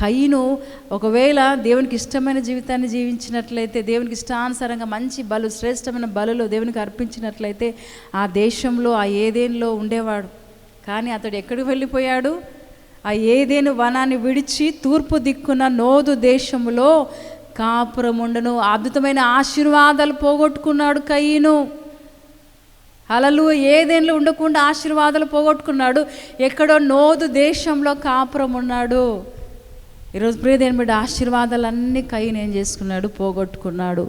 కయ్యను ఒకవేళ దేవునికి ఇష్టమైన జీవితాన్ని జీవించినట్లయితే దేవునికి ఇష్టానుసారంగా మంచి బలు శ్రేష్టమైన బలులు దేవునికి అర్పించినట్లయితే ఆ దేశంలో ఆ ఏదేనిలో ఉండేవాడు. కానీ అతడు ఎక్కడికి వెళ్ళిపోయాడు? ఆ ఏదేను వనాన్ని విడిచి తూర్పు దిక్కున నోదు దేశములో కాపురముండను అద్భుతమైన ఆశీర్వాదాలు పోగొట్టుకున్నాడు కయ్యను. అలలు ఏదేళ్ళు ఉండకుండా ఆశీర్వాదాలు పోగొట్టుకున్నాడు? ఎక్కడో నోదు దేశంలో కాపురం ఉన్నాడు. ఈరోజు ప్రియదేని బిడ్డ ఆశీర్వాదాలన్నీ కయ్యను ఏం చేసుకున్నాడు పోగొట్టుకున్నాడు.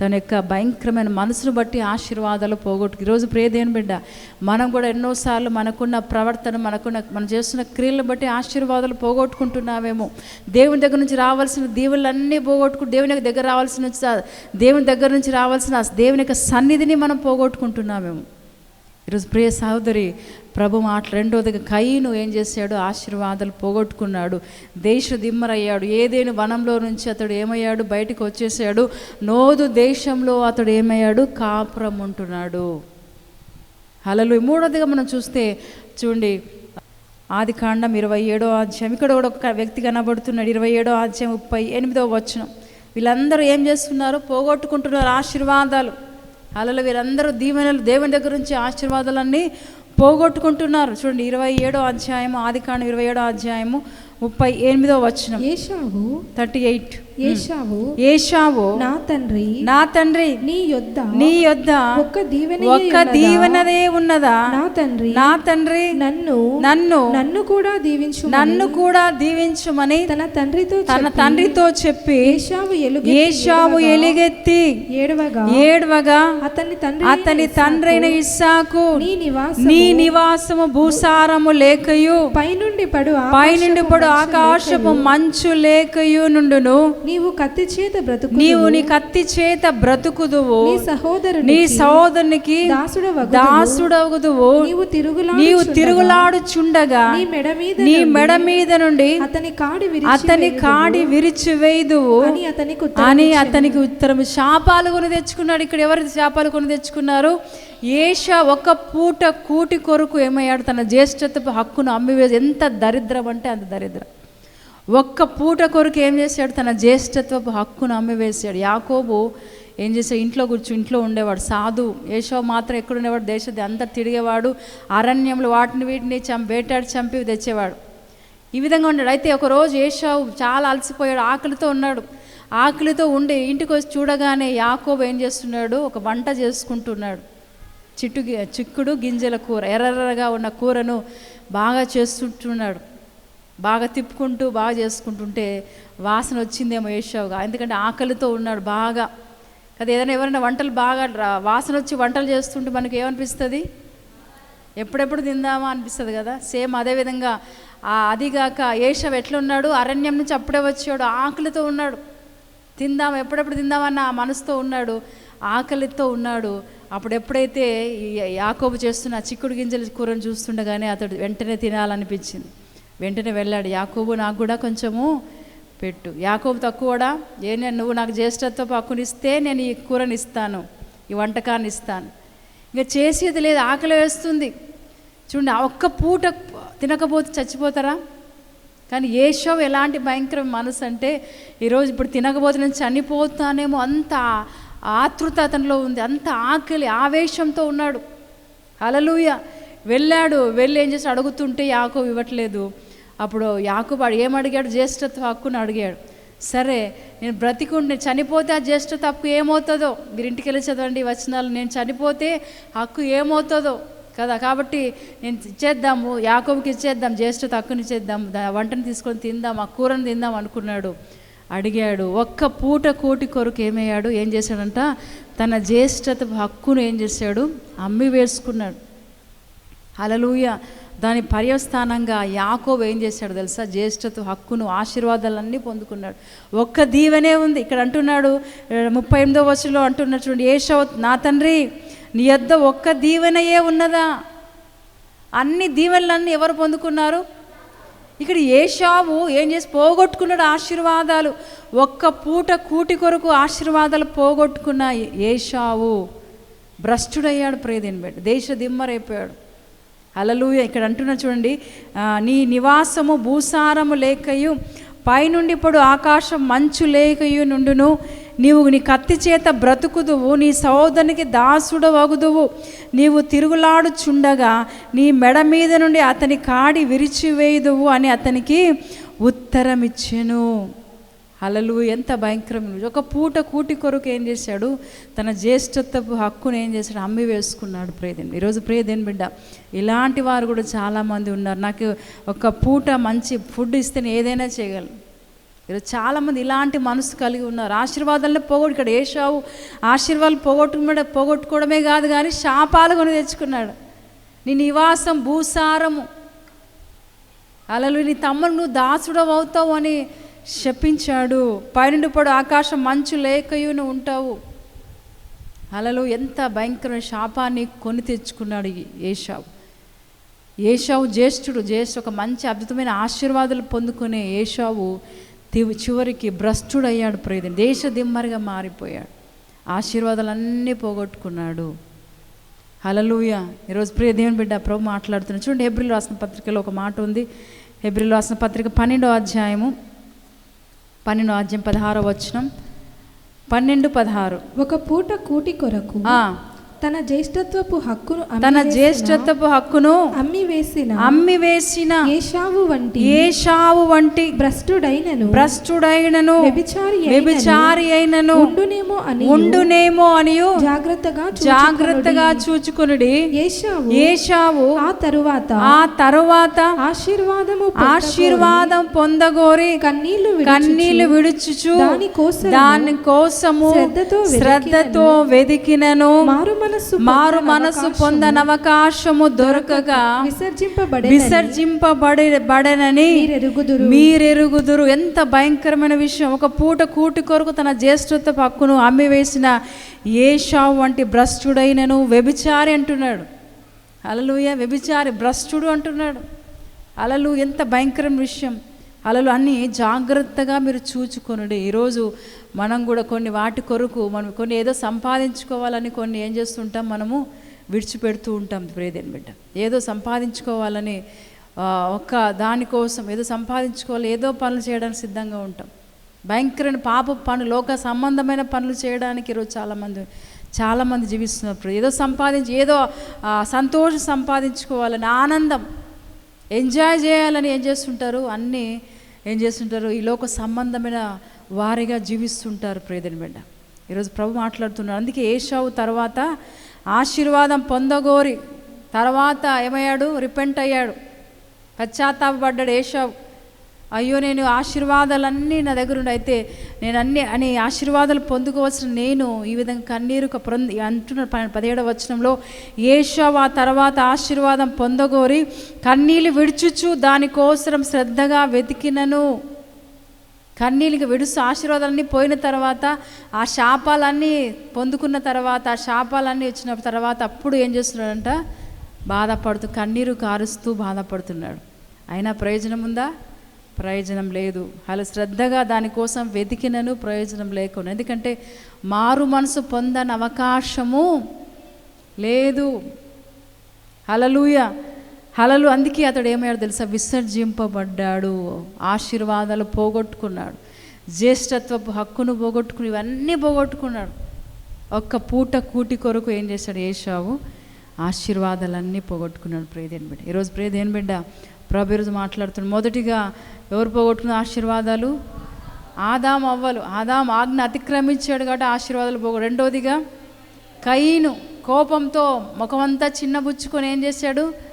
తన యొక్క భయంకరమైన మనసును బట్టి ఆశీర్వాదాలు పోగొట్టు ఈరోజు ప్రియదేని బిడ్డ మనం కూడా ఎన్నోసార్లు మనకున్న ప్రవర్తన మనకున్న మనం చేస్తున్న క్రియలను బట్టి ఆశీర్వాదాలు పోగొట్టుకుంటున్నామేమో దేవుని దగ్గర నుంచి రావాల్సిన దీవులన్నీ పోగొట్టుకు దేవుని యొక్క దగ్గర రావాల్సిన దేవుని దగ్గర నుంచి రావాల్సిన దేవుని యొక్క సన్నిధిని మనం పోగొట్టుకుంటున్నామేమో ఈరోజు ప్రియ సహోదరి ప్రభు మాట రెండోదిగా కయ్యను ఏం చేశాడు? ఆశీర్వాదాలు పోగొట్టుకున్నాడు. దేశ దిమ్మరయ్యాడు. ఏదేని వనంలో నుంచి అతడు ఏమయ్యాడు? బయటకు వచ్చేసాడు నోదు దేశంలో అతడు ఏమయ్యాడు? కాపురం ఉంటున్నాడు అలలు మూడోదిగా మనం చూస్తే చూడండి ఆది కాండం ఇరవై ఏడో అధ్యాయం. ఇక్కడ కూడా ఒక వ్యక్తి కనబడుతున్నాడు. ఇరవై ఏడో అధ్యాయం ముప్పై ఎనిమిదో వచనం. వీళ్ళందరూ ఏం చేస్తున్నారు? పోగొట్టుకుంటున్నారు ఆశీర్వాదాలు. అలలు వీరందరూ దీవెనలు దేవుని దగ్గర నుంచి ఆశీర్వాదాలన్నీ పోగొట్టుకుంటున్నారు. చూడండి ఇరవై ఏడో అధ్యాయము ఆది కాండం ఇరవై ఏడో అధ్యాయము ముప్పై ఎనిమిదో వచనం. ఏషావు థర్టీ ఎయిట్. ఏషావు ఏషావు నా తండ్రి నా తండ్రి నీ యొద్ద నీ యొద్ద ఒక్క దీవెన ఒక్క దీవెనదే ఉన్నదా? నా తండ్రి నా తండ్రి నన్ను నన్ను నన్ను కూడా దీవించు నన్ను కూడా దీవించుమని తన తండ్రితో తన తండ్రితో చెప్పి ఏషావు ఎలుగు ఏషావు ఎలిగెత్తి ఏడవగా ఏడ్వగా అతని తండ్రి అతని తండ్రైన ఇస్సాకు నీ నివాస నీ నివాసము భూసారము లేకయు పైనుండి పడు పైనుండి పడు ఆకాశపు మంచు లేకయు నుండును నీవు కత్తి చేత బ్రతుకు నీవు నీ కత్తి చేత బ్రతుకుదువు. నీ నీ సహోదరునికి దాసుడవగు దాసుడవుదువు నీవు తిరుగులా నీవు తిరుగులాడుచుండగా. నీ మెడ మీద నీ మెడ మీద నుండి అతని కాడి విరిచి అతని కాడి విరిచి వేయుదువు. అని అతనికి అని అతనికి ఉత్తరం శాపాలు కొని తెచ్చుకున్నాడు. ఇక్కడ ఎవరు శాపాలు కొని తెచ్చుకున్నారు? ఏష ఒక పూట కూటి కొరకు ఏమయ్యాడు? తన జ్యేష్ఠత్వపు హక్కును అమ్మివేసి ఎంత దరిద్రం అంటే అంత దరిద్రం. ఒక్క పూట కొరకు ఏం చేశాడు? తన జ్యేష్ఠత్వపు హక్కును అమ్మివేశాడు. యాకోబు ఏం చేశాడు? ఇంట్లో కూర్చు ఇంట్లో ఉండేవాడు. సాధు ఏషో మాత్రం ఎక్కడ ఉండేవాడు? అంతా తిరిగేవాడు. అరణ్యంలో వాటిని వీటిని చం వేటాడి చంపి తెచ్చేవాడు. ఈ విధంగా ఉన్నాడు. అయితే ఒకరోజు ఏషావు చాలా అలసిపోయాడు. ఆకలితో ఉన్నాడు. ఆకలితో ఉండి ఇంటికి వచ్చి చూడగానే యాకోబు ఏం చేస్తున్నాడు? ఒక వంట చేసుకుంటున్నాడు. చిట్టు చిక్కుడు గింజల కూర ఎర్రగా ఉన్న కూరను బాగా చేస్తుంటున్నాడు. బాగా తిప్పుకుంటూ బాగా చేసుకుంటుంటే వాసన వచ్చిందేమో ఏషావుగా. ఎందుకంటే ఆకలితో ఉన్నాడు బాగా. కదా ఏదైనా ఎవరైనా వంటలు బాగా రా- వాసన వచ్చి వంటలు చేస్తుంటే మనకు ఏమనిపిస్తుంది? ఎప్పుడెప్పుడు తిందామా అనిపిస్తుంది కదా. సేమ్ అదే విధంగా ఆ అదిగాక ఏషవ్ ఎట్లున్నాడు? అరణ్యం నుంచి అప్పుడే వచ్చాడు ఆకలితో ఉన్నాడు. తిందాం ఎప్పుడెప్పుడు తిందామన్న ఆ మనసుతో ఉన్నాడు ఆకలితో ఉన్నాడు. అప్పుడు ఎప్పుడైతే ఈ యాకోబు చేస్తున్న చిక్కుడు గింజల కూరను చూస్తుండగానే అతడు వెంటనే తినాలనిపించింది. వెంటనే వెళ్ళాడు. యాకోబు నాకు కూడా కొంచెము పెట్టు. యాకోబు తక్కువడా? ఏ నేను నువ్వు నాకు జ్యేష్ఠత్వపు పక్కునిస్తే నేను ఈ కూరని ఇస్తాను ఈ వంటకాన్ని ఇస్తాను. ఇంకా చేసేది లేదు ఆకలి వేస్తుంది. చూడండి ఒక్క పూట తినకపోతే చచ్చిపోతారా? కానీ ఏషో ఎలాంటి భయంకర మనసు అంటే ఈరోజు ఇప్పుడు తినకపోతే నేను చనిపోతానేమో అంత ఆతృత అతనిలో ఉంది అంత ఆకలి ఆవేశంతో ఉన్నాడు. అలలుయ వెళ్ళాడు వెళ్ళి ఏం చేసి అడుగుతుంటే యాకో ఇవ్వట్లేదు. అప్పుడు యాకుబాడు ఏం అడిగాడు? జ్యేష్ఠత్వ హక్కును అడిగాడు. సరే నేను బ్రతికుండి చనిపోతే ఆ జ్యేష్ఠత హక్కు ఏమవుతుందో? మీరు ఇంటికి వెళ్ళి చదవండి వచనాలు. నేను చనిపోతే హక్కు ఏమవుతుందో? కదా కాబట్టి నేను ఇచ్చేద్దాము యాకోబుకి ఇచ్చేద్దాం జ్యేష్ఠత హక్కుని ఇచ్చేద్దాం దా- వంటని తీసుకొని తిందాం ఆ కూరని తిందాం అనుకున్నాడు. అడిగాడు. ఒక్క పూట కోటి కొరకు ఏమయ్యాడు? ఏం చేశాడంట? తన జ్యేష్ఠత హక్కును ఏం చేశాడు? అమ్మి వేసుకున్నాడు. హలలుయ దాని పర్యవస్థానంగా యాకోబు ఏం చేశాడు తెలుసా? జ్యేష్ఠత హక్కును ఆశీర్వాదాలన్నీ పొందుకున్నాడు. ఒక్క దీవెనే ఉంది. ఇక్కడ అంటున్నాడు ముప్పై ఎనిమిదో వచ్చులో అంటున్నాడు చూడండి ఏషవ నా తండ్రి నీ యొద్ద ఒక్క దీవెనయే ఉన్నదా? అన్ని దీవెనలన్నీ ఎవరు పొందుకున్నారు? ఇక్కడ ఏషావు ఏం చేసి పోగొట్టుకున్నాడు ఆశీర్వాదాలు. ఒక్క పూట కూటి కొరకు ఆశీర్వాదాలు పోగొట్టుకున్న ఏషావు భ్రష్టుడయ్యాడు ప్రేదేని బట్టి దేశ దిమ్మరైపోయాడు. అలలుయ ఇక్కడ అంటున్నా చూడండి నీ నివాసము భూసారము లేకయు పైనుండి ఇప్పుడు ఆకాశం మంచు లేకయు నుండును నీవు నీ కత్తి చేత బ్రతుకుదువు నీ సహోదరునికి దాసుడు వగుదువు నీవు తిరుగులాడుచుండగా నీ మెడ మీద నుండి అతని కాడి విరిచివేయుదువు అని అతనికి ఉత్తరమిచ్చెను. అలలు ఎంత భయంకరం ఒక పూట కూటి కొరకు ఏం చేశాడు? తన జ్యేష్ఠత్వపు హక్కును ఏం చేశాడు? అమ్మి వేసుకున్నాడు ప్రేదేని ఈరోజు ప్రేదేని బిడ్డ ఇలాంటి వారు కూడా చాలామంది ఉన్నారు. నాకు ఒక పూట మంచి ఫుడ్ ఇస్తే నేను ఏదైనా చేయగలను. ఈరోజు చాలామంది ఇలాంటి మనసు కలిగి ఉన్నారు. ఆశీర్వాదాలను పోగొట్టు ఇక్కడ ఏషావు ఆశీర్వాదాలు పోగొట్టుకున్నాడు పోగొట్టుకోవడమే కాదు కానీ శాపాలు కొని తెచ్చుకున్నాడు. నీ నివాసం భూసారము. అలలు నీ తమ్ముడు నువ్వు దాసుడవు అవుతావు అని శపించాడు. పైనుండి పడు ఆకాశం మంచు లేకయును ఉంటావు. అలలు ఎంత భయంకరమైన శాపాన్ని కొని తెచ్చుకున్నాడు ఏషావు ఏషావు జ్యేష్ఠుడు జ్యేష్ఠ ఒక మంచి అద్భుతమైన ఆశీర్వాదాలు పొందుకునే ఏషావు తి- చివరికి భ్రష్టుడయ్యాడు ప్రయోజనం దేశ దిమ్మరిగా మారిపోయాడు. ఆశీర్వాదాలన్నీ పోగొట్టుకున్నాడు. హలలుయ ఈరోజు ప్రియ దేవుని బిడ్డ ప్రభు మాట్లాడుతున్నాడు చూడండి హెబ్రిల్ రాసిన పత్రికలో ఒక మాట ఉంది. ఎబ్రిల్ రాసిన పత్రిక పన్నెండో అధ్యాయము పన్నెండో అధ్యాయం పదహారో వచనం. పన్నెండు పదహారు. ఒక పూట కూటి కొరకు తన జ్యేష్ఠత్వపు హక్కును తన జ్యేష్ఠత్వపు హక్కును అమ్మి వేసిన అమ్మి వేసిన ఏషావు వంటి ఏషావు వంటి భ్రష్టుడైనను భ్రష్టుడైనను వ్యభిచారి వ్యభిచారి అయినను ఉండునేమో అని ఉండునేమో అనియు జాగ్రత్తగా జాగ్రత్తగా చూచుకొనుడి. ఏషావు ఏషావు ఆ తరువాత ఆ తరువాత ఆశీర్వాదము ఆశీర్వాదం పొందగోరి కన్నీళ్ళు కన్నీళ్ళు విడుచుచు దాని కోసము దాని కోసము శ్రద్ధతో శ్రద్ధతో వెదికినను మారు మారు మనసు పొందని అవకాశము దొరకగా విసర్జింపబడే విసర్జింపబడి బడనని మీరెరుగుదురు. ఎంత భయంకరమైన విషయం. ఒక పూట కూటి కొరకు తన జ్యేష్ఠత్వ హక్కును అమ్మివేసిన ఏషావు వంటి భ్రష్టుడైనను వ్యభిచారి అంటున్నాడు. అలలుయ వ్యభిచారి భ్రష్టుడు అంటున్నాడు. అలలు ఎంత భయంకరమైన విషయం. అలలు అన్నీ జాగ్రత్తగా మీరు చూచుకొనుడి. ఈరోజు మనం కూడా కొన్ని వాటి కొరకు మనం కొన్ని ఏదో సంపాదించుకోవాలని కొన్ని ఏం చేస్తుంటాం? మనము విడిచిపెడుతూ ఉంటాం ప్రేదేని బిడ్డ. ఏదో సంపాదించుకోవాలని ఒక్క దానికోసం ఏదో సంపాదించుకోవాలి ఏదో పనులు చేయడానికి సిద్ధంగా ఉంటాం. భయంకరమైన పాప పనులు లోక సంబంధమైన పనులు చేయడానికి ఈరోజు చాలామంది చాలామంది జీవిస్తున్నప్పుడు ఏదో సంపాదించి ఏదో సంతోషం సంపాదించుకోవాలని ఆనందం ఎంజాయ్ చేయాలని ఏం చేస్తుంటారు? అన్నీ ఏం చేస్తుంటారు? ఈ లోక సంబంధమైన వారిగా జీవిస్తుంటారు ప్రేదని బిడ్డ ఈరోజు ప్రభు మాట్లాడుతున్నారు అందుకే ఏషావు తర్వాత ఆశీర్వాదం పొందగోరి తర్వాత ఏమయ్యాడు? రిపెంట్ అయ్యాడు. పశ్చాత్తాపడ్డాడు ఏషావు. అయ్యో నేను ఆశీర్వాదాలన్నీ నా దగ్గర ఉండి అయితే నేను అన్ని అని ఆశీర్వాదాలు పొందుకోవాల్సిన నేను ఈ విధంగా కన్నీరు ఒక పొంది అంటున్న ప- పదిహేడవ వచనంలో ఏషావు ఆ తర్వాత ఆశీర్వాదం పొందగోరి కన్నీళ్ళు విడుచుచు దానికోసం శ్రద్ధగా వెతికినను. కన్నీళ్ళకి విడుసు ఆశీర్వాదాలన్నీ పోయిన తర్వాత ఆ శాపాలన్నీ పొందుకున్న తర్వాత ఆ శాపాలన్నీ వచ్చిన తర్వాత అప్పుడు ఏం చేస్తున్నాడంట? బాధపడుతూ కన్నీరు కారుస్తూ బాధపడుతున్నాడు. అయినా ప్రయోజనం ఉందా? ప్రయోజనం లేదు. అలా శ్రద్ధగా దానికోసం వెతికినను ప్రయోజనం లేకుండా. ఎందుకంటే మారు మనసు పొందని అవకాశము లేదు. హలలుయ హలలు అందుకే అతడు ఏమయ్యాడు తెలుసా? విసర్జింపబడ్డాడు. ఆశీర్వాదాలు పోగొట్టుకున్నాడు. జ్యేష్ఠత్వపు హక్కును పోగొట్టుకుని ఇవన్నీ పోగొట్టుకున్నాడు. ఒక్క పూట కూటి కొరకు ఏం చేశాడు ఏషావు? ఆశీర్వాదాలన్నీ పోగొట్టుకున్నాడు ప్రియదేని బిడ్డ. ఈరోజు ప్రియదేని బిడ్డ ప్రభు ఈరోజు మాట్లాడుతున్నాడు. మొదటిగా ఎవరు పోగొట్టుకున్న ఆశీర్వాదాలు? ఆదాం అవ్వలు. ఆదాం ఆజ్ఞ అతిక్రమించాడు కాబట్టి ఆశీర్వాదాలు పోగొ రెండోదిగా కయ్యను కోపంతో ముఖమంతా చిన్నబుచ్చుకొని ఏం చేశాడు?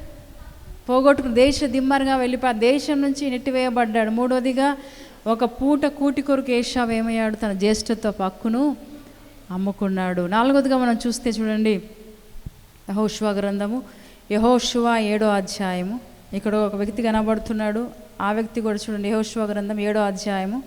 పోగొట్టుకుని దేశ దిమ్మరుగా వెళ్ళిపోయి ఆ దేశం నుంచి నెట్టివేయబడ్డాడు. మూడోదిగా ఒక పూట కూటి కొరకు ఏషావు ఏమయ్యాడు? తన జ్యేష్ఠత్వ పక్కును అమ్ముకున్నాడు. నాలుగోదిగా మనం చూస్తే చూడండి యహోశివ గ్రంథము యహోశివ ఏడో అధ్యాయము. ఇక్కడ ఒక వ్యక్తి కనబడుతున్నాడు ఆ వ్యక్తి కూడా చూడండి యహోశివ గ్రంథం ఏడో అధ్యాయము.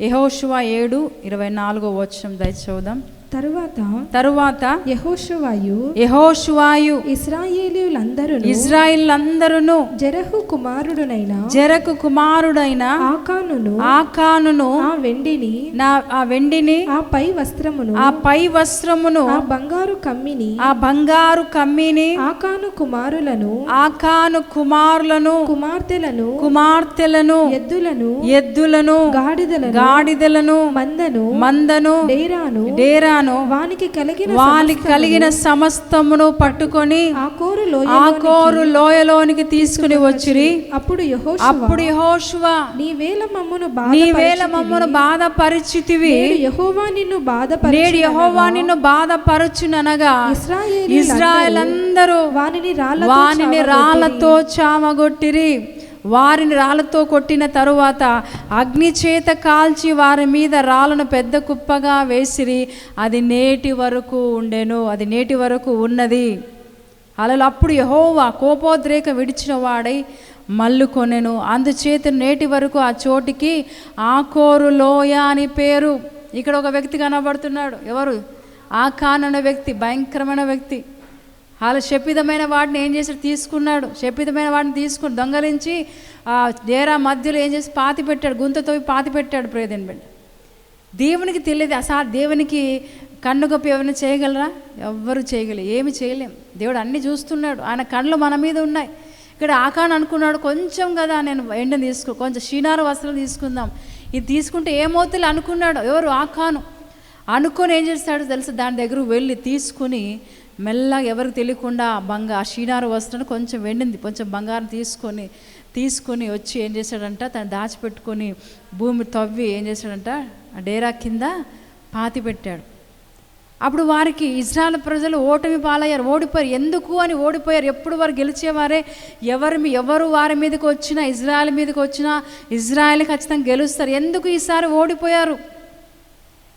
యహోశివ ఏడు ఇరవై నాలుగో వచనం దయచూద్దాం తరువాత తరువాత యెహోషువాయు యెహోషువాయు ఇస్రాయేలీయులందరూ ఇజ్రాయిల్ అందరును జెరహు కుమారుడునైన జరకు కుమారుడైన ఆకానును ఆకానును ఆ వెండిని నా ఆ వెండిని ఆ పై వస్త్రమును ఆ పై వస్త్రమును ఆ బంగారు కమ్మిని ఆ బంగారు కమ్మిని ఆకాను కుమారులను ఆకాను కుమారులను కుమార్తెలను కుమార్తెలను ఎద్దులను ఎద్దులను గాడిదలను గాడిదలను మందను మందను డేరాను డేరాను వానికి కలిగిన వానికి కలిగిన సమస్తమును పట్టుకొని ఆ కోరు లోయ ఆ కోరు లోయలోనికి తీసుకుని వచ్చిరి. అప్పుడు అప్పుడు యెహోషువ నీ వేల మమ్మును నీవేళ మమ్మను బాధ పరిచితివి నేడు యెహోవా నిన్ను బాధపరి నేడు యెహోవా నిన్ను బాధపరచుననగా ఇస్రాయేలీయులందరూ ఇజ్రాయెల్ అందరూ వానిని రాళ్ళ వానిని రాళ్ళతో చామగొట్టిరి వారిని రాళ్ళతో కొట్టిన తరువాత అగ్ని చేత కాల్చి వారి మీద రాళ్ళను పెద్ద కుప్పగా వేసిరి అది నేటి వరకు ఉండెను అది నేటి వరకు ఉన్నది. అలా అప్పుడు యహోవా కోపోద్రేక విడిచిన వాడై మల్లు కొనెను అందుచేత నేటి వరకు ఆ చోటికి ఆకోరు లోయ అని పేరు. ఇక్కడ ఒక వ్యక్తి కనబడుతున్నాడు. ఎవరు? ఆ కానున్న వ్యక్తి భయంకరమైన వ్యక్తి. వాళ్ళ శపితమైన వాడిని ఏం చేసి తీసుకున్నాడు. శపితమైన వాడిని తీసుకుని దొంగలించి డేరా మధ్యలో ఏం చేసి పాతి పెట్టాడు? గుంతతో పాతి పెట్టాడు ప్రేదన్ బిడ్డ. దేవునికి తెలియదు. అసలు దేవునికి కన్ను గొప్ప ఎవరైనా చేయగలరా? ఎవ్వరు చేయగలరు. ఏమి చేయలేం. దేవుడు అన్నీ చూస్తున్నాడు. ఆయన కళ్ళు మన మీద ఉన్నాయి. ఇక్కడ ఆకాన్ అనుకున్నాడు కొంచెం కదా నేను ఎండ తీసుకో కొంచెం షీనారు వస్త్రం తీసుకుందాం. ఇది తీసుకుంటే ఏమవుతుంది అనుకున్నాడు? ఎవరు? ఆకాను. అనుకొని ఏం చేస్తాడో తెలుసు? దాని దగ్గర వెళ్ళి తీసుకుని మెల్లగా ఎవరికి తెలియకుండా బంగా ఆ షీనారు వస్త్రాన్ని కొంచెం వెండింది కొంచెం బంగారం తీసుకొని తీసుకొని వచ్చి ఏం చేశాడంట తను దాచిపెట్టుకొని భూమి తవ్వి ఏం చేశాడంట ఆ డేరా కింద పాతి పెట్టాడు. అప్పుడు వారికి ఇజ్రాయల్ ప్రజలు ఓటమి పాలయ్యారు ఓడిపోయారు. ఎందుకు అని ఓడిపోయారు? ఎప్పుడు వారు గెలిచేవారే? ఎవరి మీ- ఎవరు వారి మీదకి వచ్చినా ఇజ్రాయల్ మీదకి వచ్చినా ఇజ్రాయల్ ఖచ్చితంగా గెలుస్తారు. ఎందుకు ఈసారి ఓడిపోయారు?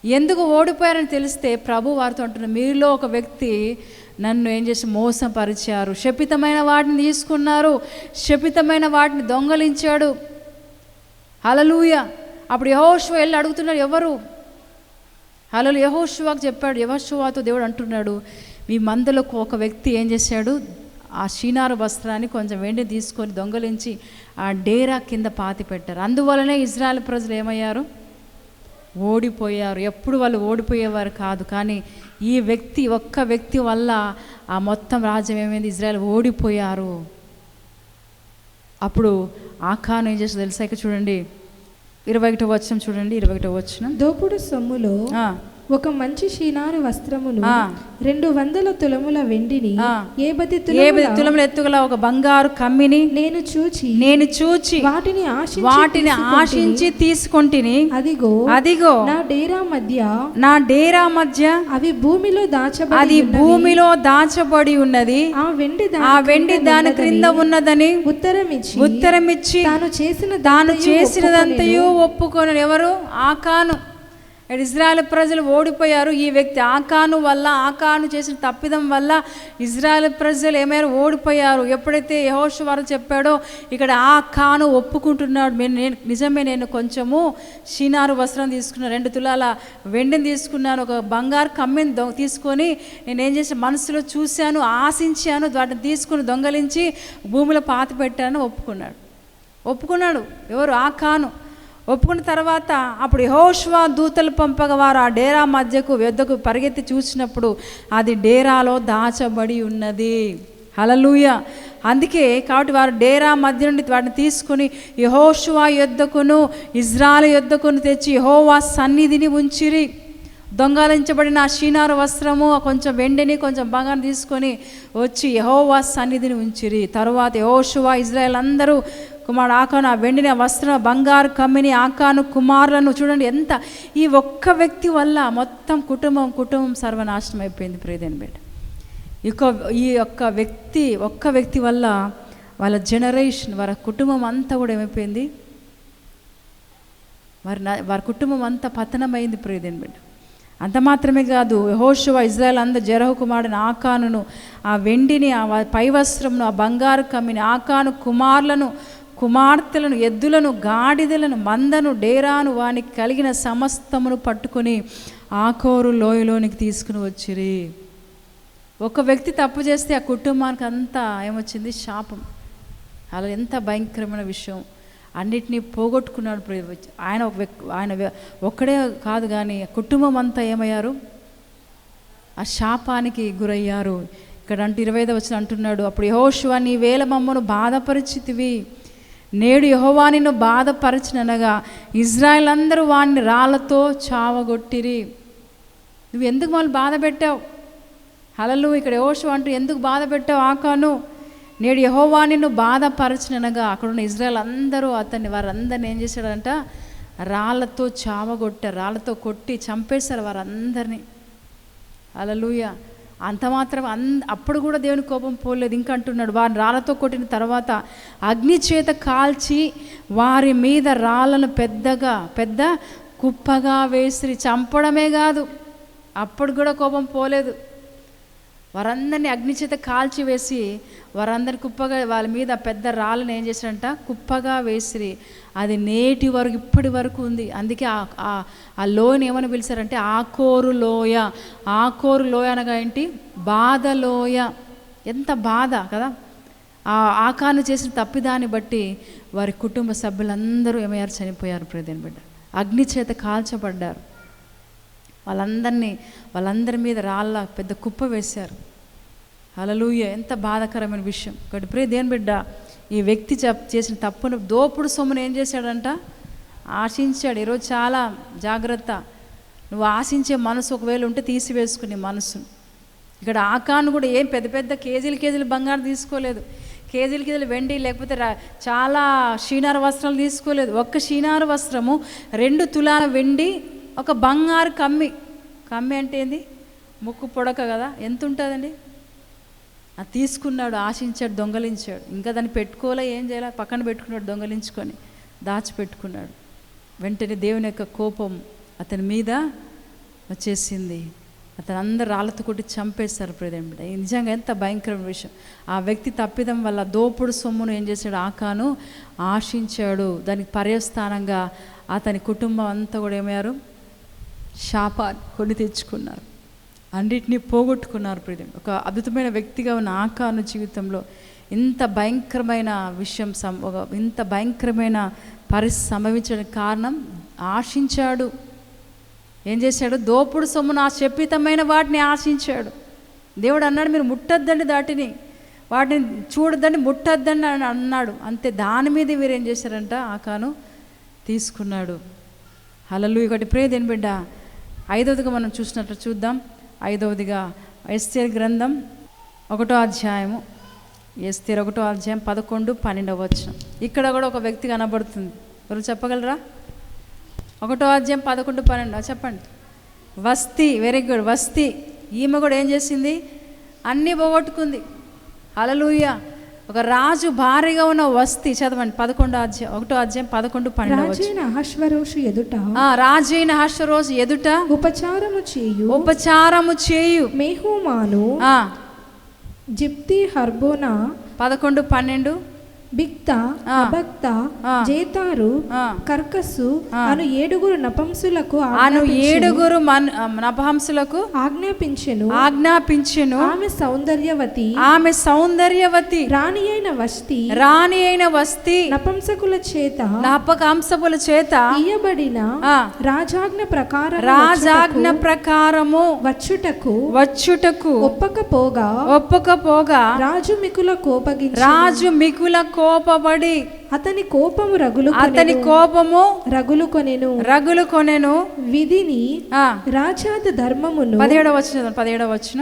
ఎందుకు ఓడిపోయారని తెలిస్తే ప్రభు వారితో అంటున్నారు మీలో ఒక వ్యక్తి నన్ను ఏం చేసి మోసపరిచారు? శపితమైన వాటిని తీసుకున్నారు శపితమైన వాటిని దొంగలించాడు. హలలుయ అప్పుడు యహోశివ వెళ్ళి అడుగుతున్నాడు ఎవరు? అలలు యహోశివాకు చెప్పాడు యహోశివాతో దేవుడు అంటున్నాడు మీ మందలో ఒక వ్యక్తి ఏం చేశాడు? ఆ షీనారు వస్త్రాన్ని కొంచెం వెండి తీసుకొని దొంగలించి ఆ డేరా కింద పాతి పెట్టారు అందువలనే ఇజ్రాయెల్ ప్రజలు ఏమయ్యారు? ఓడిపోయారు. ఎప్పుడు వాళ్ళు ఓడిపోయేవారు కాదు. కానీ ఈ వ్యక్తి ఒక్క వ్యక్తి వల్ల ఆ మొత్తం రాజ్యం ఏమైంది? ఇజ్రాయెల్ ఓడిపోయారు. అప్పుడు ఆఖాను ఏం చేస్తుందో తెలుసా? ఇక చూడండి. ఇరవై ఒకటో వచ్చిన చూడండి. ఇరవై ఒకటో వచ్చిన దోపుడు సొమ్ములో ఒక మంచి షీనారు వస్త్రమును. రెండు వందల తులముల వెండిని. ఏ బది తులముల ఎత్తుగల ఒక బంగారు కమ్మిని నేను చూచి నేను చూచి వాటిని ఆశించి వాటిని. ఆశించి తీసుకొంటిని అదిగో అదిగో నా డేరా మధ్య నా డేరా మధ్య అవి భూమిలో దాచబడి అది. భూమిలో దాచబడి ఉన్నది ఆ వెండి ఆ వెండి దాని క్రింద ఉన్నదని ఉత్తరం ఇచ్చి ఉత్తరమిచ్చి తాను చేసిన తాను దంతయు చేసినదంతయు ఒప్పుకొను ఎవరు ఆకాను ఇజ్రాయెల్ ప్రజలు ఓడిపోయారు. ఈ వ్యక్తి ఆకాను వల్ల ఆకాను చేసిన తప్పిదం వల్ల ఇజ్రాయెల్ ప్రజలు ఏమైనా ఓడిపోయారు. ఎప్పుడైతే యహోష్ వారు చెప్పాడో ఇక్కడ ఆకాను ఒప్పుకుంటున్నాడు. "నేను- నేను నిజమే నేను కొంచెము షీనారు వస్త్రం తీసుకున్నాను రెండు తులాల వెండిని తీసుకున్నాను ఒక బంగారు కమ్మిని దొ తీసుకొని నేను ఏం చేసిన మనసులో చూశాను ఆశించాను వాటిని తీసుకుని దొంగలించి భూమిలో పాతి పెట్టాను ఒప్పుకున్నాడు. ఒప్పుకున్నాడు. ఎవరు? ఆకాను. ఒప్పుకున్న తర్వాత అప్పుడు యహోష్వా దూతలు పంపగా వారు ఆ డేరా మధ్యకు వెద్దకు పరిగెత్తి చూసినప్పుడు అది డేరాలో దాచబడి ఉన్నది. హలలుయ అందుకే కాబట్టి వారు డేరా మధ్య నుండి వాటిని తీసుకుని యహోషువా యొద్దకును ఇజ్రాయల్ యొద్దకును తెచ్చి యహోవా సన్నిధిని ఉంచిరి. దొంగలించబడిన షీనారు వస్త్రము కొంచెం వెండిని కొంచెం బంగారం తీసుకొని వచ్చి యహోవా సన్నిధిని ఉంచిరి. తరువాత యహోషువా ఇజ్రాయల్ అందరూ కుమారుడు ఆకాను ఆ వెండిన ఆ వస్త్రం బంగారు కమ్మిని ఆకాను కుమారులను చూడండి ఎంత. ఈ ఒక్క వ్యక్తి వల్ల మొత్తం కుటుంబం కుటుంబం సర్వనాశనం అయిపోయింది ప్రియదేని బిడ్డ. ఇక ఈ యొక్క వ్యక్తి ఒక్క వ్యక్తి వల్ల వాళ్ళ జనరేషన్ వారి కుటుంబం అంతా కూడా ఏమైపోయింది? వారి నా- వారి కుటుంబం అంతా పతనమైంది ప్రియదేని బిడ్డ. అంత మాత్రమే కాదు యెహోషువ ఇజ్రాయల్ అందరు జరహు కుమారుని ఆకానును ఆ వెండిని ఆ పై వస్త్రమును ఆ బంగారు కమ్మిని ఆకాను కుమారులను కుమార్తెలను ఎద్దులను గాడిదలను మందను డేరాను వానికి కలిగిన సమస్తమును పట్టుకొని ఆకోరు లోయలోనికి తీసుకుని వచ్చిరి. ఒక వ్యక్తి తప్పు చేస్తే ఆ కుటుంబానికి అంతా ఏమొచ్చింది? శాపం. అలా ఎంత భయంకరమైన విషయం. అన్నిటినీ పోగొట్టుకున్నాడు ఆయన ఒక వ్యక్తి ఆయన ఒక్కడే కాదు కానీ కుటుంబం అంతా ఏమయ్యారు? ఆ శాపానికి గురయ్యారు. ఇక్కడ అంటే ఇరవై ఐదు వచ్చిన అంటున్నాడు. అప్పుడు యహోశివ నీ వేల మమ్మను బాధపరిచితివి. నేడు యహోవా నిన్ను బాధపరచిననగా ఇజ్రాయెల్ అందరూ వాడిని రాళ్ళతో చావగొట్టిరి. నువ్వు ఎందుకు మమ్మల్ని బాధ పెట్టావు? హలలు ఇక్కడ యోషు అంటూ ఎందుకు బాధ పెట్టావు ఆకాను? నేడు యహోవా నిన్ను బాధపరచిననగా అక్కడున్న ఇజ్రాయెల్ అందరూ అతన్ని వారందరిని ఏం చేశాడంట? రాళ్ళతో చావగొట్టారు రాళ్ళతో కొట్టి చంపేశారు వారందరినీ. అలలుయ అంత మాత్రం అన్ అప్పుడు కూడా దేవుని కోపం పోలేదు. ఇంకా అంటున్నాడు వారిని రాళ్ళతో కొట్టిన తర్వాత అగ్ని చేత కాల్చి వారి మీద రాళ్ళను పెద్దగా పెద్ద కుప్పగా వేసి చంపడమే కాదు అప్పుడు కూడా కోపం పోలేదు. వారందరినీ అగ్ని చేత కాల్చి వేసి వారందరి కుప్పగా వాళ్ళ మీద పెద్ద రాళ్ళని ఏం చేశారంట? కుప్పగా వేసిరి. అది నేటి వరకు ఇప్పటి వరకు ఉంది. అందుకే ఆ- ఆ- లోయని ఏమని పిలిచారంటే ఆకోరు లోయ. ఆకోరు లోయ అనగా ఏంటి? బాధ లోయ. ఎంత బాధ కదా? ఆ ఆకాను చేసిన తప్పిదాన్ని బట్టి వారి కుటుంబ సభ్యులందరూ ఏమయ్యారు? చనిపోయారు ప్రదేని బిడ్డ. అగ్ని చేత కాల్చబడ్డారు. వాళ్ళందరినీ వాళ్ళందరి మీద రాళ్ళ పెద్ద కుప్ప వేశారు. అలలుయ ఎంత బాధాకరమైన విషయం. కాబట్టి ప్రే దేని బిడ్డ ఈ వ్యక్తి చెప్ చేసిన తప్పును దోపుడు సొమ్మును ఏం చేశాడంట? ఆశించాడు. ఈరోజు చాలా జాగ్రత్త. నువ్వు ఆశించే మనసు ఒకవేళ ఉంటే తీసివేసుకుని మనసు ఇక్కడ ఆకాను కూడా ఏం పెద్ద పెద్ద కేజీలు కేజీలు బంగారం తీసుకోలేదు. కేజీలు కేజీలు వెండి లేకపోతే రా- చాలా షీనారు వస్త్రాలు తీసుకోలేదు. ఒక్క షీనారు వస్త్రము రెండు తులాల వెండి ఒక బంగారు కమ్మి. కమ్మి అంటే ఏంది? ముక్కు పొడక కదా? ఎంత ఉంటుందండి? అది తీసుకున్నాడు ఆశించాడు దొంగలించాడు. ఇంకా దాన్ని పెట్టుకోలే ఏం చేయాలి? పక్కన పెట్టుకున్నాడు దొంగలించుకొని దాచిపెట్టుకున్నాడు. వెంటనే దేవుని యొక్క కోపం అతని మీద వచ్చేసింది. అతను అందరు రాళ్ళతో కొట్టి చంపేస్తారు ప్రదేమిట నిజంగా ఎంత భయంకరమైన విషయం. ఆ వ్యక్తి తప్పిదం వల్ల దోపుడు సొమ్మును ఏం చేశాడు? ఆకాను ఆశించాడు. దానికి పర్యవస్థానంగా అతని కుటుంబం అంతా కూడా ఏమయ్యారు? శాపాన్ని కొని తెచ్చుకున్నారు. అన్నిటినీ పోగొట్టుకున్నారు ప్రియం ఒక అద్భుతమైన వ్యక్తిగా ఉన్న ఆకాను జీవితంలో ఇంత భయంకరమైన విషయం సం ఒక ఇంత భయంకరమైన పరిస్థితి సంభవించడానికి కారణం ఆశించాడు. ఏం చేశాడు? దోపుడు సొమ్మును ఆ శపితమైన వాటిని ఆశించాడు. దేవుడు అన్నాడు మీరు ముట్టద్దండి దాటిని. వాటిని చూడద్దని ముట్టద్దని అని అన్నాడు. అంతే దాని మీద మీరు ఏం చేశారంట? ఆకాను తీసుకున్నాడు. అలలు ఒకటి ప్రే దేని బిడ్డ ఐదవదిగా మనం చూసినట్లు చూద్దాం. ఐదవదిగా ఎస్తేర్ గ్రంథం ఒకటో అధ్యాయము. ఎస్తేర్ ఒకటో అధ్యాయం పదకొండు పన్నెండవ వచ్చిన ఇక్కడ కూడా ఒక వ్యక్తి కనబడుతుంది. ఎవరు చెప్పగలరా? ఒకటో అధ్యాయం పదకొండు పన్నెండు. చెప్పండి. వస్తి వెరీ గుడ్. వస్తి. ఈమె కూడా ఏం చేసింది? అన్నీ పోగొట్టుకుంది. అలలుయ ఒక రాజు భారీగా ఉన్న వస్తి చదవండి పదకొండో అధ్యాయం ఒకటో అధ్యాయం పదకొండు పన్నెండు రాజైన అహశ్వరోషు ఎదుట రాజైన హర్షరోజు ఎదుట ఉపచారము చేయు. ఉపచారము చేయు. మేహూమాను ఆ, జిప్తి హర్బోనా పదకొండు పన్నెండు. బిక్త ఆ. జేతారు. కర్కస్సు అను ఏడుగురు నపంసులకు అను. ఏడుగురు ఆజ్ఞాపించెను ఆజ్ఞాపించెను ఆమె సౌందర్యవతి ఆమె సౌందర్యవతి రాణి అయిన వస్తి రాణి అయిన వస్తి నపంసకుల చేత చేత ఇయ్యబడిన రాజాజ్ఞ ప్రకారం రాజాజ్ఞ ప్రకారము వచ్చుటకు వచ్చుటకు ఒప్పకపోగా ఒప్పకపోగా రాజు మికుల కోపగించి రాజు మికుల కోపబడి అతని కోపము రగులు అతని కోపము రగులు కొనెను. రగులు కొనెను. విధిని ఆ, రాజాద ధర్మమును పదిహేడవ వచ్చిన పదిహేడవ వచ్చిన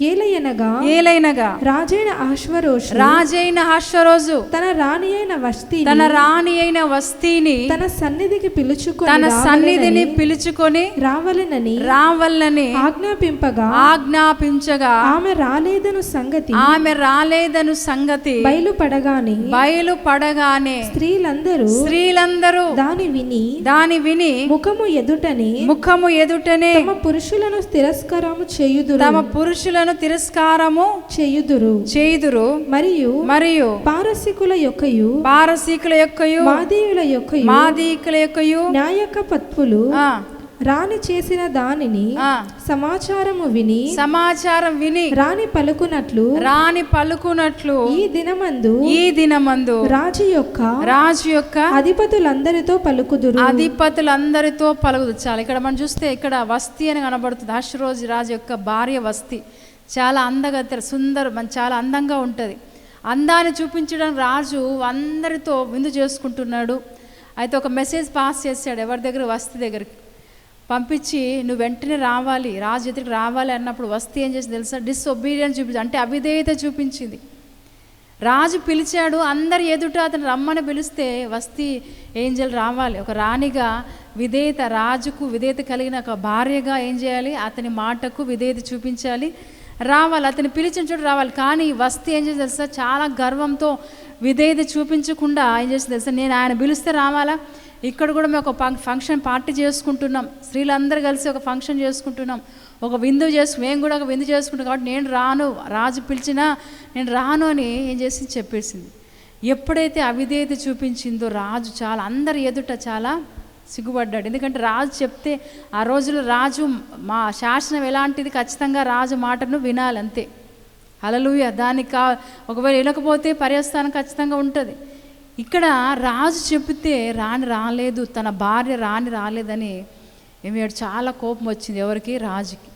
ఏలయనగా ఏలైనగా రాజైన ఆశ్వరోషు రాజైన హర్షరోజు తన రాణి అయిన వస్తి తన రాణి అయిన వస్తిని తన సన్నిధికి పిలుచుకొని తన సన్నిధిని రావలెనని- పిలుచుకొని రావలెనని రావల్లని ఆజ్ఞాపింపగా ఆజ్ఞాపించగా ఆమె రాలేదను సంగతి ఆమె రాలేదను సంగతి బయలుపడగానే బయలు పడగానే స్త్రీలందరూ స్త్రీలందరూ దాని విని దాని విని ముఖము ఎదుటనే ముఖము ఎదుటనే తమ పురుషులను తిరస్కారము చేయుదురు. తమ పురుషులను నీచులను తిరస్కారము చేయుదురు. చేయుదురు. మరియు మరియు పారసికుల యొక్కయు పారసీకుల యొక్కయు మాదీయుల యొక్కయు మాదీకుల యొక్కయు న్యాయక పత్పులు ఆ, రాణి చేసిన దానిని సమాచారము విని సమాచారం విని రాణి పలుకునట్లు రాని పలుకున్నట్లు ఈ దినమందు ఈ దినమందు రాజు యొక్క రాజు యొక్క అధిపతులందరితో పలుకుదురు. అధిపతులందరితో పలుకుదు చాలు ఇక్కడ మనం చూస్తే ఇక్కడ వస్తి అని కనబడుతుంది. అశ్వరోజు రాజు యొక్క భార్య వస్తి. చాలా అందగత్తె సుందర చాలా అందంగా ఉంటుంది. అందాన్ని చూపించడానికి రాజు అందరితో విందు చేసుకుంటున్నాడు. అయితే ఒక మెసేజ్ పాస్ చేశాడు ఎవరి దగ్గర? వస్తీ దగ్గరికి. పంపించి నువ్వు వెంటనే రావాలి రాజు ఎదురికి రావాలి అన్నప్పుడు వస్తీ ఏం చేసి తెలుసా? డిస్ఒబీడియన్స్ చూపించి అంటే అవిధేయత చూపించింది. రాజు పిలిచాడు అందరి ఎదుట అతను రమ్మని పిలిస్తే వస్తీ ఏంజల్ రావాలి. ఒక రాణిగా విధేయత రాజుకు విధేయత కలిగిన ఒక భార్యగా ఏం చేయాలి? అతని మాటకు విధేయత చూపించాలి. రావాలి అతని పిలిచిన చోటు రావాలి. కానీ వస్తే ఏం చేసి తెలుసా? చాలా గర్వంతో విధేయత చూపించకుండా ఏం చేసి తెలుసా? నేను ఆయన పిలిస్తే రావాలా? ఇక్కడ కూడా మేము ఒక ఫంక్షన్ పార్టీ చేసుకుంటున్నాం. స్త్రీలందరూ కలిసి ఒక ఫంక్షన్ చేసుకుంటున్నాం. ఒక విందు చేసుకు మేము కూడా ఒక విందు చేసుకుంటాం కాబట్టి నేను రాను. రాజు పిలిచినా నేను రాను అని ఏం చేసి చెప్పేసింది. ఎప్పుడైతే అవిధేయత చూపించిందో రాజు చాలా అందరి ఎదుట చాలా సిగ్గుపడ్డాడు. ఎందుకంటే రాజు చెప్తే ఆ రోజుల్లో రాజు మా శాసనం ఎలాంటిది? ఖచ్చితంగా రాజు మాటను వినాలంతే అలలుయ దానికి కా ఒకవేళ వినకపోతే పర్యవస్థానం ఖచ్చితంగా ఉంటుంది. ఇక్కడ రాజు చెబితే రాని రాలేదు తన భార్య రాని రాలేదని ఏమి చాలా కోపం వచ్చింది ఎవరికి? రాజుకి.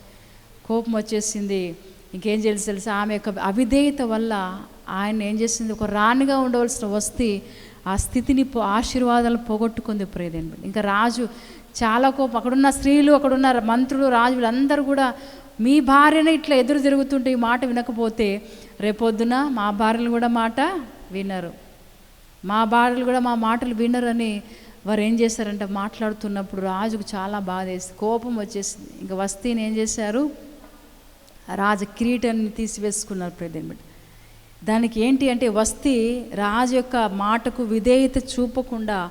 కోపం వచ్చేసింది. ఇంకేం చేసి తెలుసు? ఆమె యొక్క అవిధేయత వల్ల ఆయన ఏం చేసింది? ఒక రాణిగా ఉండవలసిన వస్తే ఆ స్థితిని పో- ఆశీర్వాదాలు పోగొట్టుకుంది ప్రేదేని ఇంకా రాజు చాలా కోపం అక్కడున్న స్త్రీలు అక్కడున్న మంత్రులు రాజులు అందరూ కూడా మీ భార్యనే ఇట్లా ఎదురు తిరుగుతుంటే ఈ మాట వినకపోతే రేపొద్దున మా భార్యలు కూడా మాట వినరు. మా భార్యలు కూడా మా మాటలు వినరని వారు ఏం చేశారంటే? మాట్లాడుతున్నప్పుడు రాజుకు చాలా బాధ వేసి కోపం వచ్చేసింది. ఇంకా వస్తీని ఏం చేశారు? రాజు కిరీటాన్ని తీసివేసుకున్నారు ప్రదేమిటి దానికి ఏంటి అంటే వస్తీ రాజు యొక్క మాటకు విధేయత చూపకుండా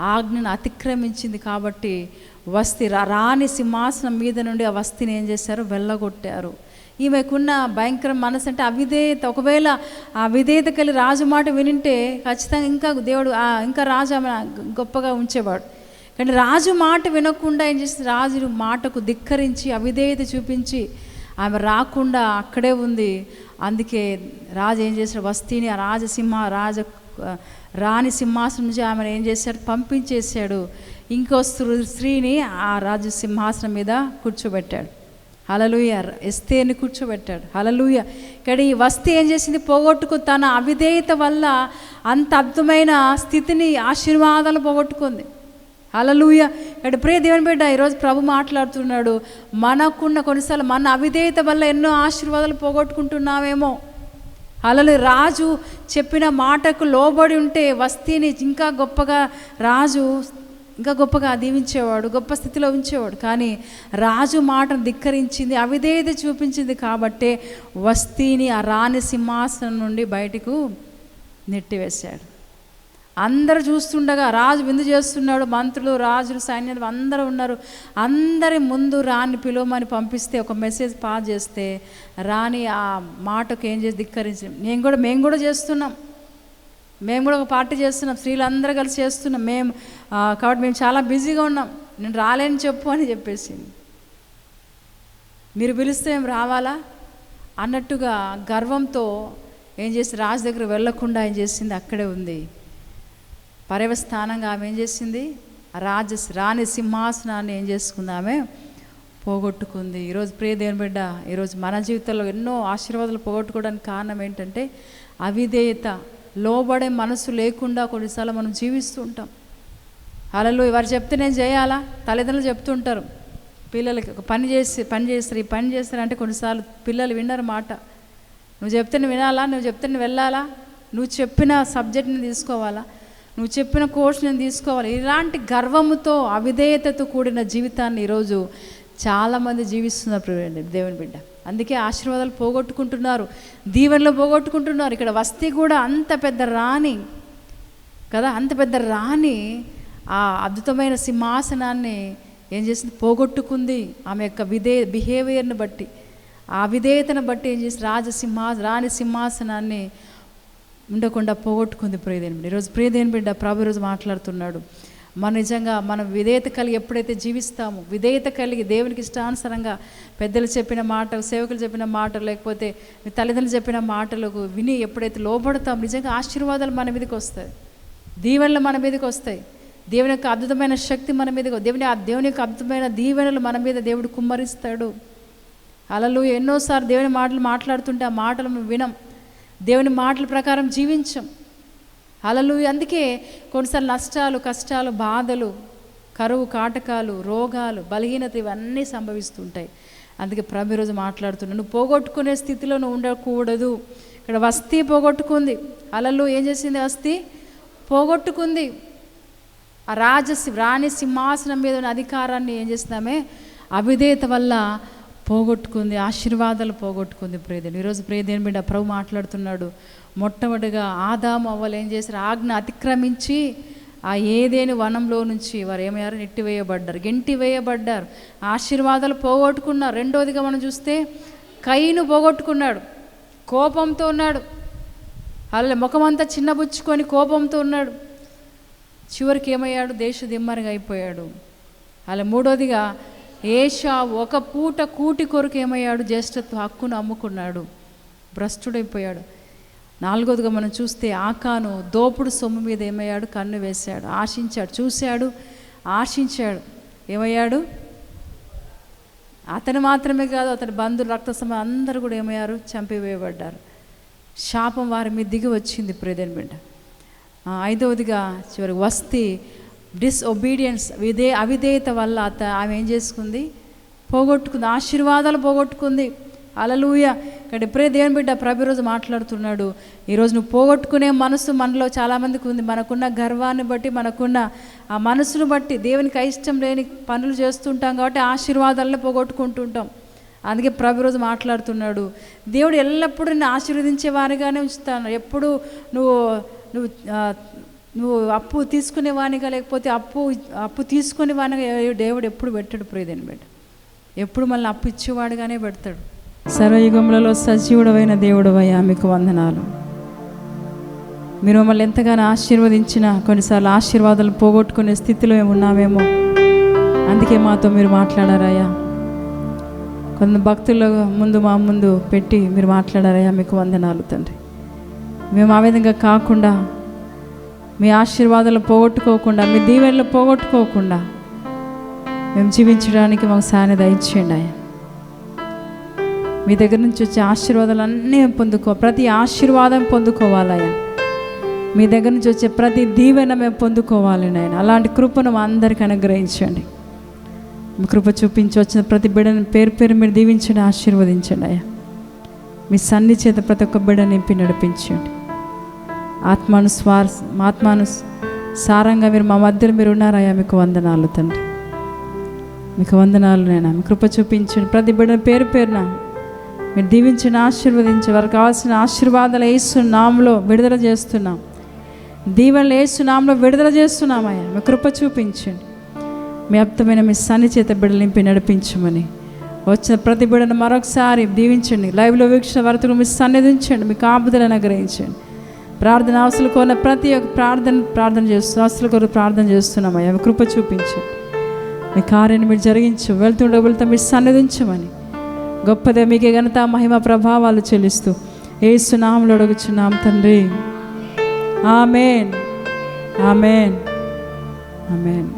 ఆజ్ఞను అతిక్రమించింది కాబట్టి వస్తి రాణి సింహాసనం మీద నుండి ఆ వస్తిని ఏం చేశారు? వెళ్ళగొట్టారు. ఈమెకున్న భయంకర మనసు అంటే అవిధేయత ఒకవేళ ఆ విధేయత కలిగి రాజు మాట వినింటే ఖచ్చితంగా ఇంకా దేవుడు ఇంకా రాజు ఆమె గొప్పగా ఉంచేవాడు. కానీ రాజు మాట వినకుండా ఏం చేసింది? రాజు మాటకు ధిక్కరించి అవిధేయత చూపించి ఆమె రాకుండా అక్కడే ఉంది. అందుకే రాజు ఏం చేశాడు? వస్తీని ఆ రాజసింహ రాజ రాణి సింహాసనం నుంచి ఆమెను ఏం చేశాడు? పంపించేశాడు. ఇంకో స్త్రీని ఆ రాజు సింహాసనం మీద కూర్చోబెట్టాడు. హలలుయ ఎస్తేని కూర్చోబెట్టాడు. హలలుయ ఇక్కడ ఈ వస్తీ ఏం చేసింది? పోగొట్టుకు తన అవిధేయత వల్ల అంత అద్భుతమైన స్థితిని ఆశీర్వాదాలు పోగొట్టుకుంది. అలలుయ అంటే ప్రియ దేవుని బిడ్డ ఈరోజు ప్రభు మాట్లాడుతున్నాడు మనకున్న కొన్నిసార్లు మన అవిధేయత వల్ల ఎన్నో ఆశీర్వాదాలు పోగొట్టుకుంటున్నామేమో అలలు రాజు చెప్పిన మాటకు లోబడి ఉంటే వస్తీని ఇంకా గొప్పగా రాజు ఇంకా గొప్పగా దీవించేవాడు గొప్ప స్థితిలో ఉంచేవాడు. కానీ రాజు మాటను ధిక్కరించింది అవిధేయత చూపించింది కాబట్టే వస్తీని ఆ రాణి సింహాసనం నుండి బయటకు నెట్టివేశాడు. అందరు చూస్తుండగా రాజు విందు చేస్తున్నాడు మంత్రులు రాజులు సైన్యాలు అందరూ ఉన్నారు. అందరి ముందు రాణి పిలువమని పంపిస్తే ఒక మెసేజ్ పాస్ చేస్తే రాణి ఆ మాటకు ఏం చేసి ధిక్కరించి నేను కూడా మేము కూడా చేస్తున్నాం. మేము కూడా ఒక పార్టీ చేస్తున్నాం. స్త్రీలందరూ కలిసి చేస్తున్నాం. మేము కాబట్టి మేము చాలా బిజీగా ఉన్నాం. నేను రాలేని చెప్పు అని చెప్పేసి మీరు పిలిస్తే మేము రావాలా? అన్నట్టుగా గర్వంతో ఏం చేసి రాజు దగ్గర వెళ్ళకుండా ఏం చేసింది? అక్కడే ఉంది. పర్యవస్థానంగా ఆమె ఏం చేసింది? రాజ రాణి సింహాసనాన్ని ఏం చేసుకుంది ఆమె? పోగొట్టుకుంది. ఈరోజు ప్రియ దేవుని బిడ్డ ఈరోజు మన జీవితంలో ఎన్నో ఆశీర్వాదాలు పోగొట్టుకోవడానికి కారణం ఏంటంటే అవిధేయత లోబడే మనసు లేకుండా కొన్నిసార్లు మనం జీవిస్తూ ఉంటాం. అలలు ఎవరు చెప్తే నేను చేయాలా? తల్లిదండ్రులు చెప్తుంటారు పిల్లలకి ఒక పని చేసి పని చేస్తారు ఈ పని చేస్తారంటే కొన్నిసార్లు పిల్లలు వినరు మాట. నువ్వు చెప్తే వినాలా? నువ్వు చెప్తే వెళ్ళాలా? నువ్వు చెప్పిన సబ్జెక్ట్ని తీసుకోవాలా? నువ్వు చెప్పిన కోర్స్ నేను తీసుకోవాలి. ఇలాంటి గర్వముతో అవిధేయతతో కూడిన జీవితాన్ని ఈరోజు చాలామంది జీవిస్తున్నారు ప్రియులండి దేవుని బిడ్డ. అందుకే ఆశీర్వాదాలు పోగొట్టుకుంటున్నారు దీవెనలు పోగొట్టుకుంటున్నారు. ఇక్కడ వస్తీ కూడా అంత పెద్ద రాణి కదా? అంత పెద్ద రాణి ఆ అద్భుతమైన సింహాసనాన్ని ఏం చేసింది? పోగొట్టుకుంది. ఆమె యొక్క విధే బిహేవియర్ని బట్టి ఆ విధేయతను బట్టి ఏం చేసి రాజసింహా రాణి సింహాసనాన్ని ఉండకుండా పోగొట్టుకుంది ప్రియదేని బిడ్డ ఈరోజు ప్రియదేని బిడ్డ ప్రభు ఈరోజు మాట్లాడుతున్నాడు. మన నిజంగా మనం విధేయత కలిగి ఎప్పుడైతే జీవిస్తామో విధేయత కలిగి దేవునికి ఇష్టానుసరంగా పెద్దలు చెప్పిన మాటలు సేవకులు చెప్పిన మాటలు లేకపోతే తల్లిదండ్రులు చెప్పిన మాటలకు విని ఎప్పుడైతే లోబడతాం నిజంగా ఆశీర్వాదాలు మన మీదకి వస్తాయి. దీవెనలు మన మీదకి వస్తాయి. దేవుని యొక్క అద్భుతమైన శక్తి మన మీద దేవుని ఆ దేవుని యొక్క అద్భుతమైన దీవెనలు మన మీద దేవుడు కుమ్మరిస్తాడు. అలలు ఎన్నోసార్లు దేవుని మాటలు మాట్లాడుతుంటే ఆ మాటలు వినం. దేవుని మాటల ప్రకారం జీవించం. అలలు అందుకే కొన్నిసార్లు నష్టాలు కష్టాలు బాధలు కరువు కాటకాలు రోగాలు బలహీనత ఇవన్నీ సంభవిస్తుంటాయి. అందుకే ప్రభు ఈరోజు మాట్లాడుతున్నా నువ్వు పోగొట్టుకునే స్థితిలో నువ్వు ఉండకూడదు. ఇక్కడ వస్తీ పోగొట్టుకుంది. అలలు ఏం చేసింది వస్తీ? పోగొట్టుకుంది. ఆ రాజసి రాణి సింహాసనం మీద ఉన్న అధికారాన్ని ఏం చేస్తున్నామే అవిధేయత వల్ల పోగొట్టుకుంది ఆశీర్వాదాలు పోగొట్టుకుంది ప్రియదేని ఈరోజు ప్రియదేని బిడ్డ ప్రభు మాట్లాడుతున్నాడు. మొట్టమొదటిగా ఆదాము అవ్వలు ఏం చేశారు? ఆజ్ఞ అతిక్రమించి ఆ ఏదేని వనంలో నుంచి వారు ఏమయ్యారు? నెట్టి వేయబడ్డారు గెంటి వేయబడ్డారు. ఆశీర్వాదాలు పోగొట్టుకున్నారు. రెండోదిగా మనం చూస్తే కైను పోగొట్టుకున్నాడు. కోపంతో ఉన్నాడు. అలా ముఖమంతా చిన్నబుచ్చుకొని కోపంతో ఉన్నాడు. చివరికి ఏమయ్యాడు? దేశ దిమ్మరిగా అయిపోయాడు. అలా మూడోదిగా ఏషా ఒక పూట కూటి కొరకు ఏమయ్యాడు? జ్యేష్ఠత్వ హక్కును అమ్ముకున్నాడు. భ్రష్టుడైపోయాడు. నాలుగోదిగా మనం చూస్తే ఆకాను దోపుడు సొమ్ము మీద ఏమయ్యాడు? కన్ను వేశాడు. ఆశించాడు. చూశాడు. ఆశించాడు. ఏమయ్యాడు? అతను మాత్రమే కాదు అతని బంధువులు రక్త సమ అందరూ కూడా ఏమయ్యారు? చంపివేయబడ్డారు. శాపం వారి మీద దిగి వచ్చింది. ప్రేదన్ బిడ్డ ఐదవదిగా చివరి వస్తే డిస్ఒబీడియన్స్ విధే అవిధేయత వల్ల అత ఆమె ఏం చేసుకుంది? పోగొట్టుకుంది ఆశీర్వాదాలు పోగొట్టుకుంది. అలలుయ ఇక్కడ ఇప్పుడే దేవుని బిడ్డ ప్రభు రోజు మాట్లాడుతున్నాడు. ఈరోజు నువ్వు పోగొట్టుకునే మనసు మనలో చాలామందికి ఉంది. మనకున్న గర్వాన్ని బట్టి మనకున్న ఆ మనసును బట్టి దేవునికి ఇష్టం లేని పనులు చేస్తుంటాం కాబట్టి ఆశీర్వాదాలను పోగొట్టుకుంటుంటాం. అందుకే ప్రభు రోజు మాట్లాడుతున్నాడు. దేవుడు ఎల్లప్పుడూ నిన్ను ఆశీర్వదించే వారిగానే ఉంచుతాను. ఎప్పుడు నువ్వు నువ్వు నువ్వు అప్పు తీసుకునేవానిగా లేకపోతే అప్పు అప్పు తీసుకునేవానిగా ఏ- దేవుడు ఎప్పుడు పెట్టాడు ప్రియదని బిడ్డ. ఎప్పుడు మళ్ళీ అప్పు ఇచ్చేవాడుగానే పెడతాడు. సర్వయుగములలో సజీవుడమైన దేవుడవయ్యా మీకు వందనాలు. మీరు మమ్మల్ని ఎంతగానో ఆశీర్వదించిన కొన్నిసార్లు ఆశీర్వాదాలు పోగొట్టుకునే స్థితిలో మేము ఉన్నామేమో అందుకే మాతో మీరు మాట్లాడారయ్యా. కొంత భక్తుల ముందు మా ముందు పెట్టి మీరు మాట్లాడారయ్యా మీకు వందనాలు తండ్రి. మేము ఆ విధంగా కాకుండా మీ ఆశీర్వాదాలు పోగొట్టుకోకుండా మీ దీవెనలు పోగొట్టుకోకుండా మేము జీవించడానికి మాకు సాని దయచేయండి ఆయన మీ దగ్గర నుంచి వచ్చే ఆశీర్వాదాలు అన్నీ మేము పొందుకో ప్రతి ఆశీర్వాదం పొందుకోవాలయ్యా. మీ దగ్గర నుంచి వచ్చే ప్రతి దీవెన మేము పొందుకోవాలి నాయన. అలాంటి కృపను మా అందరికీ అనుగ్రహించండి. మీ కృప చూపించి వచ్చిన ప్రతి బిడ్డను పేరు పేరు మీరు దీవించండి ఆశీర్వదించండి అయ్యా. మీ సన్ని చేత ప్రతి ఒక్క బిడ్డ నింపి నడిపించండి. ఆత్మాను స్వార్ ఆత్మాను సారంగా మీరు మా మధ్యలో మీరు ఉన్నారయ్యా మీకు వందనాలు తండ్రి. మీకు వందనాలు నేను మీ కృప చూపించండి. ప్రతి బిడ్డ పేరు పేరున మీరు దీవించిన ఆశీర్వదించి వారికి కావాల్సిన ఆశీర్వాదాలు వేసు నామలో విడుదల చేస్తున్నాం. దీవెనలు వేసు నామలో విడుదల చేస్తున్నామయ్యా. మీ కృప చూపించండి. మీ అప్తమైన మీ సన్ని చేత బిడ్డలు నింపి నడిపించమని. వచ్చిన ప్రతి బిడ్డను మరొకసారి దీవించండి. లైవ్లో వీక్షణ వరకు మీ సన్నిధించండి. మీ కాపుదలను అనుగ్రహించండి. ప్రార్థన అవసరం కోరిన ప్రతి ఒక్క ప్రార్థన ప్రార్థన చేస్తున్న అవసరం కొరకు ప్రార్థన చేస్తున్నామయ్యా. మీ కృప చూపించు. మీ కార్యాన్ని మీరు జరిగించు వెళ్తుండే వెళ్తా మీరు సన్నిధించమని గొప్పదే మీకే ఘనత మహిమ ప్రభావాలు చెల్లిస్తూ ఏసునాములు అడుగుచున్నాం తండ్రి. ఆమెన్. ఆమెన్. ఆమెన్.